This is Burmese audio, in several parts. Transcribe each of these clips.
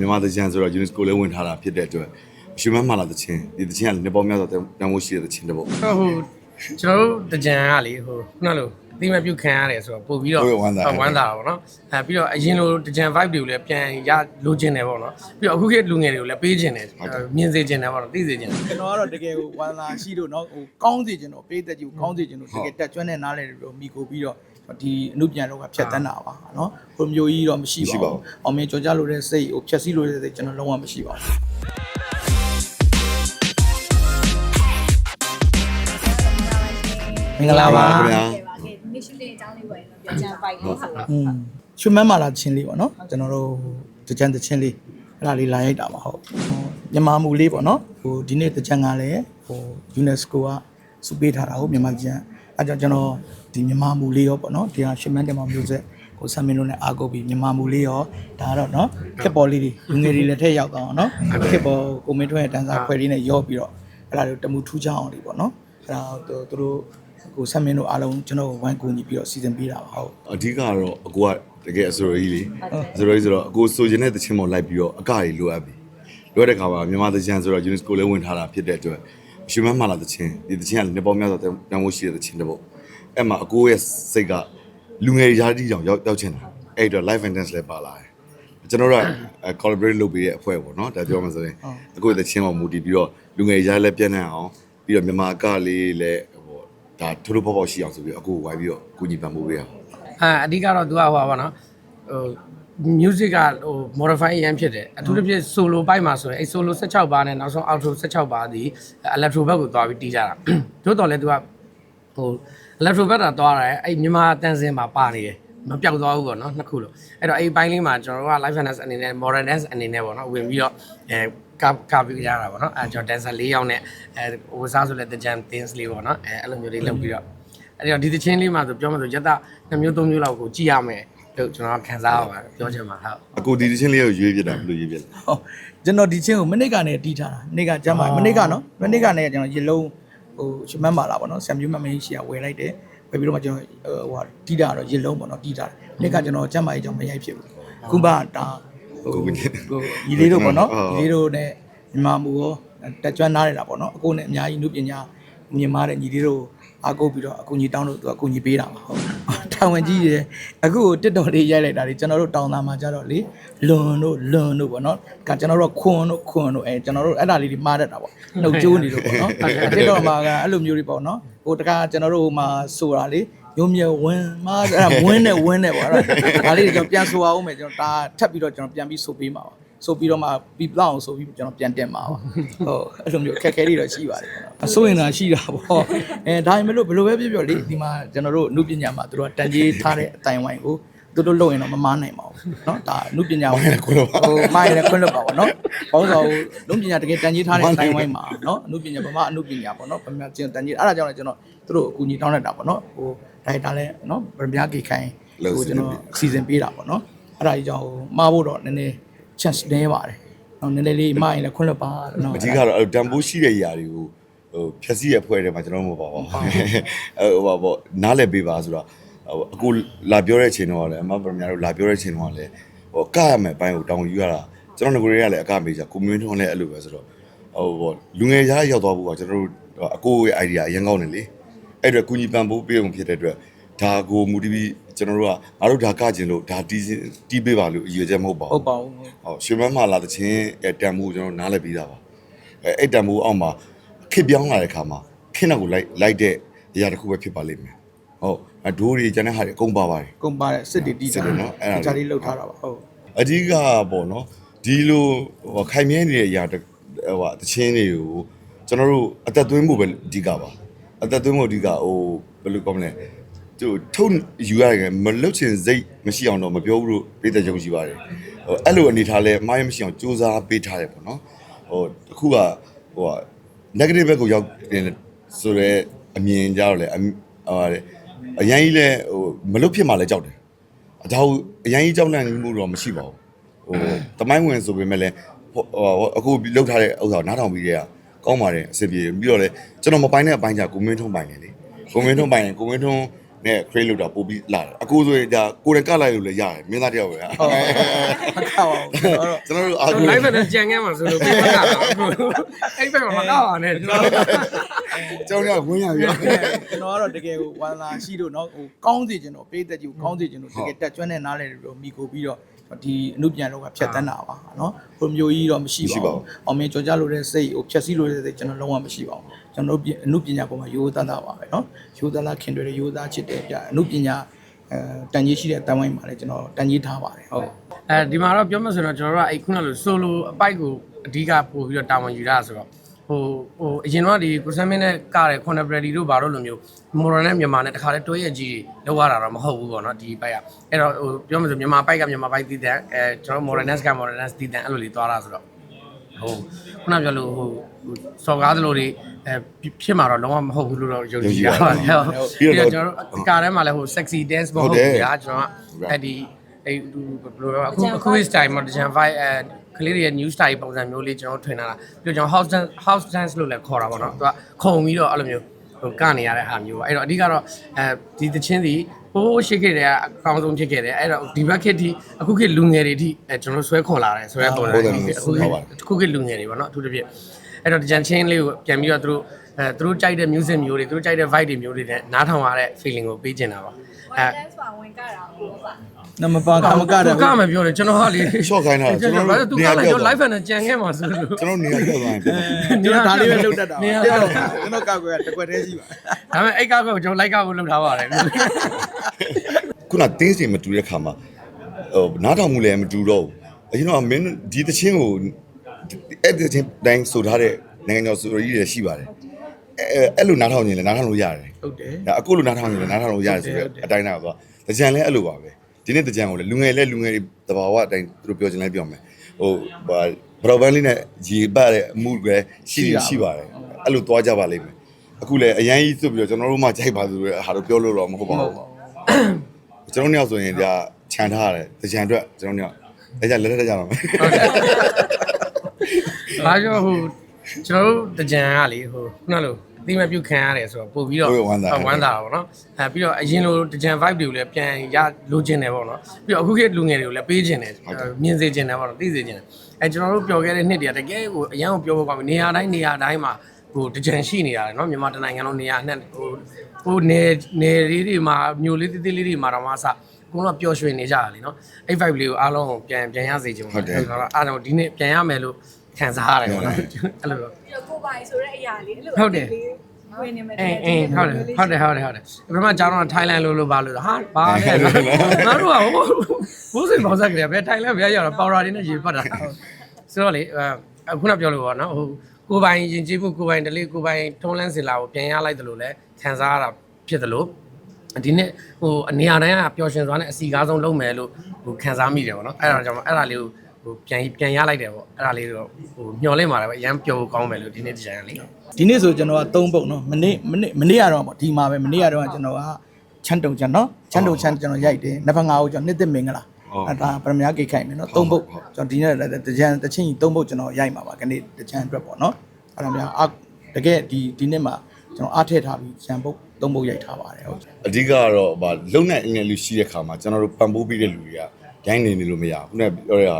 မြန်မာသချင်းဆိုတော့ UNESCO လည်းဝင်ထားတာဖြစ်တဲ့အတွက်ရွှေမန်းမာလာသချင်းဒီသချင်းကလည်းပေါင်းများစွာတန်ဖိုးရှိတဲ့သချင်းတစ်ပုဒ်ဟိုကျွန်တော်တို့တကြံကလေဟိုခုနလိုအတိမပြုတ်ခံရတယ်ဆိုတော့ပို့ပြီးတော့ဝမ်းသာဝမ်းသာပါတော့အဲပြီးတော့အရင်လိုတကြံ vibe တွေကိုလည်းပြန်ရလိုချင်တယ်ပေါ့နော်ပြီးတော့အခုခေတ်လူငယ်တွေကိုလည်းပေးချင်တယ်မြင်စေချင်တယ်ပေါ့နော်သိစေချင်တယ်ကျွန်တော်ကတော့တကယ်ကိုဝမ်းသာရှိလို့နော်ဟိုကောင်းစေချင်တော့ပေးသက်ကြီးကိုကောင်းစေချင်လို့တကယ်တက်ကျွမ်းတဲ့နားလည်လို့မိကိုပြီးတော့ ဒီအမှုပြန်တော့ကဖြတ်တန်းတာပါနော်ဟိုမျိုးကြီးတော့မရှိပါဘူးအောင်မြင်ကြော်ကြလို့တဲ့စိတ်ဟိုဖြတ်စီးလို့တဲ့စိတ်ကျွန်တော်လုံးဝမရှိပါဘူးမင်္ဂလာပါခင်ဗျာနေ့ရှင်လေးအကြောင်းလေးပဲပြောကြပိုက်တော့ဟုတ်ပါဘူးချွတ်မန်းမာလာချင်းလေးပေါ့နော်ကျွန်တော်တို့တကြံတချင်းလေးအဲ့ဒါလေးလာရိုက်တာပါဟုတ်ညမာမူလေးပေါ့နော်ဟိုဒီနေ့တကြံကလည်းဟို UNESCO ကစုပေးထားတာဟုတ်မြန်မာကျန် အဲ့ကြောင့်ကျွန်တော်ဒီမြန်မာမူလေးရောပေါ့နော်ဒီဟာရှမန်းတင်မမျိုးဆက်ကိုဆမ်မင်းတို့နဲ့အားကိုပြီးမြန်မာမူလေးရောဒါကတော့နော်ခက်ပေါ်လေးတွေလူငယ်တွေလည်းထည့်ရောက်တော့နော်ခက်ပေါ်ကိုမင်းထွန်းရဲ့တန်းစားခွဲလေးနဲ့ရောပြီးတော့အဲ့ဒါတွေတမူထူးချအောင်လေးပေါ့နော်အဲ့ဒါတို့တို့ကိုဆမ်မင်းတို့အားလုံးကျွန်တော်ဝိုင်းကူညီပြီးတော့စီစဉ်ပေးတာပါဟုတ်အဓိကတော့အကူကတကယ်အစိုးရကြီးလေအစိုးရကြီးဆိုတော့အကူဆိုချင်တဲ့သချင်းပေါ်လိုက်ပြီးတော့အကကြီးလိုအပ်ပြီလိုအပ်တဲ့ခါမှာမြန်မာသချင်းဆိုတော့ UNESCO လည်းဝင်ထားတာဖြစ်တဲ့အတွက် ရှင်မမှလာသချင်းဒီသချင်းကလည်းနှစ်ပေါင်းများစွာတန်ဖိုးရှိတဲ့သချင်းတစ်ပုဒ်အဲ့မှာအကူရဲ့စိတ်ကလူငယ်ရာတီကြောင်ရောက်ရောက်ချင်တာအဲ့တော့ live and dance လည်းပါလာတယ်ကျွန်တော်တို့က collaborate လုပ်ပေးတဲ့အဖွဲ့ပေါ့နော်ဒါပြောမှဆိုရင်အခုသချင်းပေါ်မူတည်ပြီးတော့လူငယ်ရာလည်းပြည့်နေအောင်ပြီးတော့မြန်မာအကလေးလည်းဟိုဒါထိုးထိုးပေါက်ပေါက်ရှိအောင်ဆိုပြီးအခုဝိုင်းပြီးတော့ကုညီပံ့ပိုးပေးရအောင်အဲအဓိကတော့ तू ကဟိုပါပေါ့နော်ဟို music ကဟို modify ရမ်းဖြစ်တယ်အထူးသဖြင့် solo ဘိုက်မှာဆိုရင်အဲ solo 16ပါးနဲ့နောက်ဆုံး outro 16ပါးဒီ electro ဘက်ကိုသွားပြီးတီးကြတာတို့တော်လဲ तू ကဟို electro ဘက်တာသွားတယ်အဲ့မြန်မာတန်စင်မှာပါနေတယ်မပြောက်သွားဘူးပေါ့နော်နှစ်ခုလို့အဲ့တော့အဲ့ဘိုင်းလေးမှာကျွန်တော်တို့က live dance အနေနဲ့ modern dance အနေနဲ့ပေါ့နော်ဝင်ပြီးတော့အဲကကပြီးရတာပေါ့နော်အဲကျွန်တော် dancer ၄ယောက်နဲ့အဲဝစားဆိုလဲ the jam things လေးပေါ့နော်အဲအဲ့လိုမျိုးလေးလုပ်ပြီးတော့အဲ့တော့ဒီသချင်းလေးမှာဆိုပြောမှဆိုရတနှစ်မျိုးသုံးမျိုးလောက်ကိုကြည့်ရမယ် လို့ကျွန်တော်ခံစားရပါတယ်ပြောချင်ပါဟုတ်အကူဒီဒီချင်းလေးကိုရွေးပြတာဘယ်လိုရွေးပြလဲဟောကျွန်တော်ဒီချင်းကိုမနစ်ကနေတီးထားတာမနစ်ကကျမ်းပါမနစ်ကနော်မနစ်ကနေကျွန်တော်ရေလုံးဟိုရှမန်းမာလာပေါ့နော်ဆမ်မြူမမင်းရှိရဝယ်လိုက်တယ်ဝယ်ပြီးတော့မှကျွန်တော်ဟိုဟာတီးတာတော့ရေလုံးပေါ့နော်တီးထားတယ်မနစ်ကကျွန်တော်ကျမ်းမာရေးကြောင့်မရိုက်ဖြစ်ဘူးခုမှဒါဟိုဟိုညီလေးတို့ပေါ့နော်ညီလေးတို့နဲ့မြန်မာမူရောတက်ကြွနားရတာပေါ့နော်အခုနဲ့အများကြီးနုပညာမြင်မာတဲ့ညီလေးတို့အားကိုးပြီးတော့အကူညီတောင်းလို့သူအကူညီပေးတာပါဟုတ် ထောင်ဝင်ကြီးရအခုတစ်တော်လေးရိုက်လိုက်တာလေကျွန်တော်တို့တောင်းသားမှာကြတော့လေလွန်တို့လွန်တို့ပေါ့နော်ကကျွန်တော်တို့ခွန်းတို့ခွန်းတို့အဲကျွန်တော်တို့အဲ့ဒါလေးတွေမှားတတ်တာပေါ့နှုတ်ကျိုးနေလို့ပေါ့နော်တစ်တော်မှာကအဲ့လိုမျိုးတွေပေါ့နော်ဟိုတခါကျွန်တော်တို့ဟိုမှာဆိုတာလေရုံမြဝင်းမှာအဲ့ဒါဝင်းနဲ့ဝင်းနဲ့ပေါ့အဲ့ဒါဒါလေးတွေကျွန်တော်ပြန်ဆိုအောင်မယ်ကျွန်တော်ဒါထပ်ပြီးတော့ကျွန်တော်ပြန်ပြီးဆိုပေးမှာပါ ဆိုပြီးတော့မှပြီးလောက်အောင်ဆိုပြီးကျွန်တော်ပြန်တင်မှာပါဟုတ်အဲ့လိုမျိုးအခက်အခဲတွေတော့ရှိပါတယ်ပေါ့နော်အစိုးရင်သာရှိတာပေါ့အဲဒါပေမဲ့လို့ဘယ်လိုပဲပြောပြောလေဒီမှာကျွန်တော်တို့အမှုပညာမှာသူတို့ကတန်ကြီးထားတဲ့အတိုင်ဝိုင်းကိုသူတို့လုပ်ရင်တော့မမားနိုင်ပါဘူးเนาะဒါအမှုပညာဟိုမိုင်းရခွင့်လွတ်ပါပေါ့เนาะဘောင်းဆောင်လုံးပညာတကယ်တန်ကြီးထားတဲ့အတိုင်ဝိုင်းမှာเนาะအမှုပညာဗမာအမှုပညာပေါ့เนาะဗမာကျင်တန်ကြီးအဲ့ဒါကြောင့်လည်းကျွန်တော်သူတို့အကူအညီတောင်းတတ်တာပေါ့เนาะဟိုဒါရိုက်တာလည်းเนาะဗမာကေခိုင်ဟိုကျွန်တော်စီစဉ်ပေးတာပေါ့เนาะအဲ့ဒါကြီးကြောင့်ဟိုမှားဖို့တော့နည်းနည်း chance နည်းပါတယ်။နော်နည်းနည်းလေးမှားရင်လည်းခွင့်လွှတ်ပါနော်အဓိကတော့အဲ့တန်ဖိုးရှိတဲ့ຢာတွေကိုဟိုဖြက်စီးရဖွဲ့တယ်မှာကျွန်တော်မပါပါဘူးအဲဟိုပါပေါ့နားလည်ပေးပါဆိုတော့ဟိုအခုလာပြောတဲ့အချိန်တော့လည်းအမပရမညာတို့လာပြောတဲ့အချိန်တော့လည်းဟိုကရမယ်အပိုင်းကိုတောင်းယူရတာကျွန်တော်ငကိုတွေကလည်းအကမေးကြကိုမင်းထွန်းလည်းအဲ့လိုပဲဆိုတော့ဟိုပေါ့လူငယ်ရားရောက်သွားဖို့ကကျွန်တော်တို့အကိုရဲ့ idea အရင်ကောင်းတယ်လေအဲ့အတွက်ကုညီပံ့ပိုးပေးအောင်ဖြစ်တဲ့အတွက်ဒါကိုမူတည်ပြီး ကျွန်တော်တို့ကငါတို့ဒါကကျင်လို့ဒါတီးတီးပေးပါလို့အရွယ်ချက်မဟုတ်ပါဘူးဟုတ်ပါဘူးဟုတ်ရွှေမန်းမာလာတဲ့ချင်းအဲတန်မိုးကျွန်တော်နားလည်ပြီးသားပါအဲအဲ့တန်မိုးအောက်မှာခစ်ပြောင်းလာတဲ့ခါမှာခင်းတော့ကိုလိုက်လိုက်တဲ့အရာတစ်ခုပဲဖြစ်ပါလိမ့်မယ်ဟုတ်အဒိုးတွေကျန်တဲ့ဟာတွေအကုန်ပါပါတယ်ကုန်ပါတဲ့စစ်တွေတီးစစ်တွေနော်အဲ့ဒါဂျာလေးလောက်ထားတာပါဟုတ်အဓိကပေါ့နော်ဒီလိုဟိုခိုင်မြဲနေတဲ့အရာတစ်ဟိုဟာတချင်းတွေကိုကျွန်တော်တို့အသက်သွင်းဖို့ပဲအဓိကပါအသက်သွင်းဖို့အဓိကဟိုဘယ်လိုကောမလဲ သူထုံယူရတယ်မလုတ်ချင်စိတ်မရှိအောင်တော့မပြောဘူးလို့ပြည်သက်ယုံကြည်ပါတယ်ဟိုအဲ့လိုအနေထားလဲအမားရမရှိအောင်စူးစမ်းပေးထားတယ်ပေါ့နော်ဟိုတစ်ခုကဟိုဟာ negative ဘက်ကိုရောက်တယ်ဆိုတော့အမြင်ကြတော့လေအမြဟိုဟာလေအရင်ကြီးလဲဟိုမလုတ်ဖြစ်မှလဲကြောက်တယ်အဒါကိုအရင်ကြီးကြောက်လန့်မှုတော့မရှိပါဘူးဟိုတမိုင်းဝင်ဆိုပေမဲ့လည်းဟိုအခုလောက်ထားတဲ့ဥစ္စာကိုနားထောင်ပြီးတဲ့ကကောင်းပါတယ်အဆင်ပြေပြီးတော့လေကျွန်တော်မပိုင်းတဲ့အပိုင်းကြကိုမင်းထုံးပိုင်တယ်လေကိုမင်းထုံးပိုင်ရင်ကိုမင်းထုံး နဲ့ create လုပ်တာပို့ပြီးလာတယ်အကိုဆိုရင်ဒါကိုယ်တိုင်ကလိုက်လို့လည်းရတယ်မင်းသားတယောက်ပဲ ဟုတ်မကောက်အောင်ကျွန်တော်တို့ ကျွန်တော်တို့အာ ကျွန်တော် live နဲ့ကြံခဲ့မှာဆိုလို့ပြတ်တာအဲ့ဘက်မှာမကောက်အောင်နဲ့ကျွန်တော် ကျောင်းရဝင်ရပြီ ကျွန်တော်ကတော့တကယ်ကိုဝါလာရှိလို့เนาะဟိုကောင်းစေချင်တော့ပေးသက်ကြီးကိုကောင်းစေချင်လို့တကယ်တက်ကျွမ်းတဲ့နားလေတွေတော့မိကိုပြီးတော့ ဒီအမှုပြန်လောက်ကဖြတ်တန်းတာပါနော်ဟိုမျိုးကြီးတော့မရှိပါဘူးအောင်မြင်ကြော်ကြလို့တဲ့စိတ်ဟိုဖြတ်စည်းလို့တဲ့စိတ်ကျွန်တော်လုံးဝမရှိပါဘူးကျွန်တော်တို့အမှုပညာပေါ်မှာရိုးသားသားပါပဲနော်ရိုးသားသားခင်တွေ့တဲ့ရိုးသားချစ်တဲ့ပြအမှုပညာအဲတန်ကြီးရှိတဲ့တန်ဝိုင်းမှာလည်းကျွန်တော်တန်ကြီးထားပါတယ်ဟုတ်အဲဒီမှာတော့ပြောမှဆိုတော့ကျွန်တော်တို့ကအဲ့ခုနလို solo အပိုက်ကိုအဓိကပို့ပြီးတော့တာဝန်ယူရတာဆိုတော့ ဟိုဟိုအရင်တော့ဒီကိုဆမ်မင်းနဲ့ကတဲ့ contemporary တို့ဘာလို့လိုမျိုး modern နဲ့မြန်မာနဲ့တခါလဲတွဲရကြီးလောက်ရတာတော့မဟုတ်ဘူးပေါ့နော်ဒီပိုက်ကအဲ့တော့ဟိုပြောမှဆိုမြန်မာပိုက်ကမြန်မာပိုက်တည်တယ်အဲကျွန်တော် modernist က modernist တည်တယ်အဲ့လိုလေးသွားတာဆိုတော့ဟိုခုနပြောလို့ဟိုစော်ကားသလိုတွေအဲဖြစ်မှာတော့လုံးဝမဟုတ်ဘူးလို့တော့ယုံကြည်ရပါတယ်ဟုတ်ပြီးတော့ကျွန်တော်တို့ကားထဲမှာလည်းဟို sexy dance မဟုတ်ဘူးညာကျွန်တော်ကအဲ့ဒီအဲ့ဘယ်လိုလဲအခုအခု style မှာတကြံ vibe အဲ ကလေးတွေရဲ့ new style ပုံစံမျိုးလေးကျွန်တော်ထွင်လာတာပြီးတော့ကျွန်တော် house dance house dance လို့လည်းခေါ်တာပေါ့နော်သူကခုံပြီးတော့အဲ့လိုမျိုးဟိုကနေရတဲ့ဟာမျိုးပါအဲ့တော့အဓိကတော့အဲဒီတချင်းစီဟိုးရှိခဲ့တဲ့အကောင်းဆုံးဖြစ်ခဲ့တယ်အဲ့တော့ဒီဘက်ခေတ်ထိအခုခေတ်လူငယ်တွေထိအဲကျွန်တော်ဆွဲခေါ်လာတယ်ဆိုတဲ့ပုံစံမျိုးအခုခေတ်အခုခေတ်လူငယ်တွေပေါ့နော်အထူးသဖြင့်အဲ့တော့ဒီကြံချင်းလေးကိုပြန်ပြီးတော့သူတို့ အဲသူတို့ကြိုက်တဲ့ music မျိုးတွေသူတို့ကြိုက်တဲ့ vibe တွေမျိုးတွေနဲ့နားထောင်ရတဲ့ feeling ကိုပေးချင်တာပါအဲ dance ပါဝင်ကြတာဟုတ်ပါနမပါကမကတယ်ကမပြောတယ်ကျွန်တော်ဟာလေရှော့ခိုင်းတာကျွန်တော်ဘာတို့လို့သူနေကရာလည်းပြောကျွန်တော် live နဲ့ကြံခဲ့မှာဆိုလို့ကျွန်တော်နေရာပြောသွားရင်ပြန်ကျွန်တော်ဒါလေးပဲလုပ်တတ်တာနေရာကျွန်ဒါတော်ကျွန်တော်ကောက်ကွယ်တကွက်တည်းရှိပါပေမဲ့အဲ့ကောက်ကိုကျွန်တော် like ကောက်ကိုလုပ်ထားပါတယ်ခုနတင်းစင်မတူတဲ့ခါမှာဟိုနားထောင်မှုလည်းမတူတော့ဘူးအရင်တော့မင်းဒီတချင်းကိုအဲ့ဒီချင်းတိုင်းဆိုထားတဲ့နိုင်ငံတော်ဆိုရီးတွေရှိပါတယ် အဲအဲ့လိုနားထောင်ရင်လည်းနားထောင်လို့ရတယ်ဟုတ်တယ်ဒါအခုလိုနားထောင်ရင်လည်းနားထောင်လို့ရတယ်ဆိုတော့အတိုင်းသားသွားတကြံလည်းအဲ့လိုပါပဲဒီနေ့တကြံကိုလည်းလူငယ်လည်းလူငယ်တွေတဘာဝအတိုင်းသူတို့ပြောချင်လိုက်ပြောမယ်ဟိုဘာဘရောဘန်လေးနဲ့ရေပတ်တဲ့အမှုပဲရှိရှိပါတယ်အဲ့လိုသွားကြပါလိမ့်မယ်အခုလည်းအရန်ကြီးဆိုပြီးတော့ကျွန်တော်တို့မှကြိုက်ပါဆိုတော့ဟာတို့ပြောလို့တော့မဟုတ်ပါဘူးကျွန်တော်တို့ညောက်ဆိုရင်ဒါခြံထားရတယ်တကြံအတွက်ကျွန်တော်ညောက်အဲ့ကြလက်ထက်ကြတော့မယ်ဘာကြောင့်ဟို ကျွန်တော်တို့တကြံကလေဟိုခုနလိုအတိမပြုတ်ခံရတယ်ဆိုတော့ပို့ပြီးတော့ဝမ်းသာတာပေါ့နော်အဲပြီးတော့အရင်လိုတကြံ vibe တွေကိုလည်းပြန်ရလိုချင်တယ်ပေါ့နော်ပြီးတော့အခုခေတ်လူငယ်တွေကိုလည်းပေးချင်တယ်မြင်စေချင်တယ်ပေါ့နော်သိစေချင်တယ်အဲကျွန်တော်တို့ပျော်ခဲ့တဲ့နှစ်တွေကတကယ်ကိုအရန်ကိုပြောဖို့ကောင်းပြီနေရာတိုင်းနေရာတိုင်းမှာဟိုတကြံရှိနေရတယ်နော်မြန်မာတနိုင်ငံလုံးနေရာနဲ့ဟိုဟိုနေနေလေးတွေမှာမျိုးလေးတိတိလေးတွေမှာတော့မှအစကိုတော့ပျော်ရွှင်နေကြတာလीနော်အဲ့ vibe လေးကိုအားလုံးကိုပြန်ပြန်ရစေချင်ပါတယ်အဲ့တော့အားလုံးဒီနေ့ပြန်ရမယ်လို့ ခံစားရတယ်ပေါ့နော်အဲ့လိုတော့ပြီးတော့ကိုပိုင်ဆိုတဲ့အရာလေးအဲ့လိုဟုတ်တယ်ဝင်နေမယ်အေးအေးဟုတ်တယ်ဟုတ်တယ်ဟုတ်တယ်ဟုတ်တယ်ပထမကျောင်းတော့ထိုင်းလန်လို့လို့ပါလို့ဟာဘာလဲငါတို့ကဟိုဘိုးစိန်ပေါင်းစားကြတယ်ဘယ်ထိုင်းလန်ဘယ်ရောက်တော့ပေါရာတွေနဲ့ရေပတ်တာဆိုတော့လေအခုနပြောလို့ပေါ့နော်ဟိုကိုပိုင်ရင်ကြည့်မှုကိုပိုင်တလေးကိုပိုင်ထုံးလန်းစင်လာကိုပြန်ရလိုက်တယ်လို့လဲခံစားရတာဖြစ်တယ်လို့ဒီနေ့ဟိုအနေရာတိုင်းကပျော်ရွှင်စွာနဲ့အစီကားဆုံးလုပ်မယ်လို့ဟိုခံစားမိတယ်ပေါ့နော်အဲ့ဒါကြောင့်အဲ့ဒါလေးကို ဟိုပြန်ပြန်ရလိုက်တယ်ပေါ့အဲ့ဒါလေးတော့ဟိုမျော်လင့်ပါတယ်ဗျအရန်ပျော်ဖို့ကောင်းမယ်လို့ဒီနေ့ဒီဇိုင်းကလေဒီနေ့ဆိုကျွန်တော်က၃ပုတ်နော်မနေ့မနေ့မနေ့ကတော့ပေါ့ဒီမှာပဲမနေ့ကတော့ကျွန်တော်ကချမ်းတုံချမ်းနော်ချမ်းတုံချမ်းကျွန်တော်ရိုက်တယ်နဖငါကိုကျွန်တော်နှစ်သက်မင်္ဂလာအဲဒါပရမညာကိတ်ခိုင်မယ်နော်၃ပုတ်ကျွန်တော်ဒီနေ့တကြံတချင်းကြီး၃ပုတ်ကျွန်တော်ရိုက်မှာပါခဏတကြံအတွက်ပေါ့နော်အဲ့ဒါများအတကယ်ဒီဒီနေ့မှာကျွန်တော်အားထည့်ထားပြီးချမ်းပုတ်၃ပုတ်ရိုက်ထားပါတယ်ဟုတ်အဓိကကတော့ဗာလုံနိုင်အင်္ဂလိပ်လူရှိတဲ့ခါမှာကျွန်တော်တို့ပံ့ပိုးပေးတဲ့လူတွေကဒိုင်းနေနေလို့မရဘူးခုနကပြောရတာ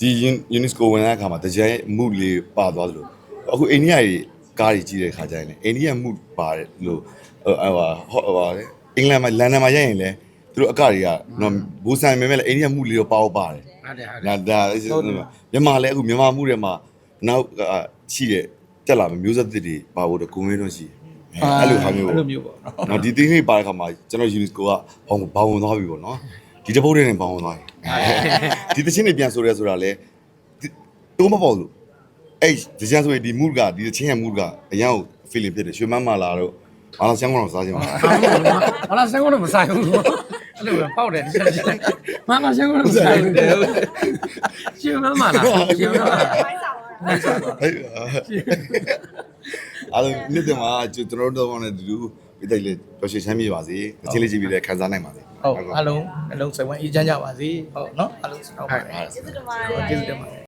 ဒီ UNESCO ဝင်တဲ့အခါမှာတကြံရဲ့အမှုလေးပါသွားသလိုအခုအိန္ဒိယကြီးကားကြီးကြီးတဲ့ခါကျရင်လည်းအိန္ဒိယမှုပါတယ်လို့ဟိုဟာဟောပါလေအင်္ဂလန်မှာလန်ဒန်မှာရရင်လည်းသူတို့အကတွေကနော်ဘူဆန်မဲမဲလည်းအိန္ဒိယမှုလေးတော့ပါတော့ပါတယ်ဟုတ်တယ်ဟုတ်တယ်ဒါဒါမြန်မာလည်းအခုမြန်မာမှုတွေမှာနောက်ကရှိတဲ့တက်လာမယ့်မျိုးဆက်သစ်တွေပါဖို့တော့ကိုမင်းတော့ရှိတယ်အဲ့လိုဟာမျိုးအဲ့ပေါ့လိုမျိုးပေါ့နော်နော်ဒီတင်းလေးပါတဲ့ခါမှာကျွန်တော် UNESCO ကဘောင်ဘောင်ဝင်သွားပြီပေါ့နော် ဒီတပုတ်တွေနဲ့ဘောင်ဝင်သွားပြီဒီတချင်းတွေပြန်ဆိုရဲဆိုတာလဲတိုးမပေါ့လို့အဲ့ဒီကျန်ဆိုရင်ဒီ mood ကဒီတချင်းရဲ့ mood ကအရန်ကို feeling ဖြစ်တယ်ရွှေမန်းမာလာတော့မာလာချမ်းကောင်စားခြင်းပါဘာလာဆန်းကတော့မဆိုင်ဘူးအဲ့လိုပဲပေါက်တယ်တစ်ချက်ချင်းမလာဆန်းကတော့မဆိုင်ဘူးရှင်မမလာရှင်မမလာဖိုင်းဆောင်ရတာအဲ့အားလုံးနေ့တည်းမှာကျွန်တော်တို့တော့လည်းဒီလို ပြည့်တယ်လေပျော်ရွှင်ချမ်းမြေပါစေတချင်းလေးကြည့်ပြီးလည်းခံစားနိုင်ပါစေဟုတ်အားလုံးအလုံးစိတ်ဝင်အေးချမ်းကြပါစေဟုတ်နော်အားလုံးဆုတောင်းပါတယ်ကျေးဇူးတင်ပါတယ်ကျေးဇူးတင်ပါတယ်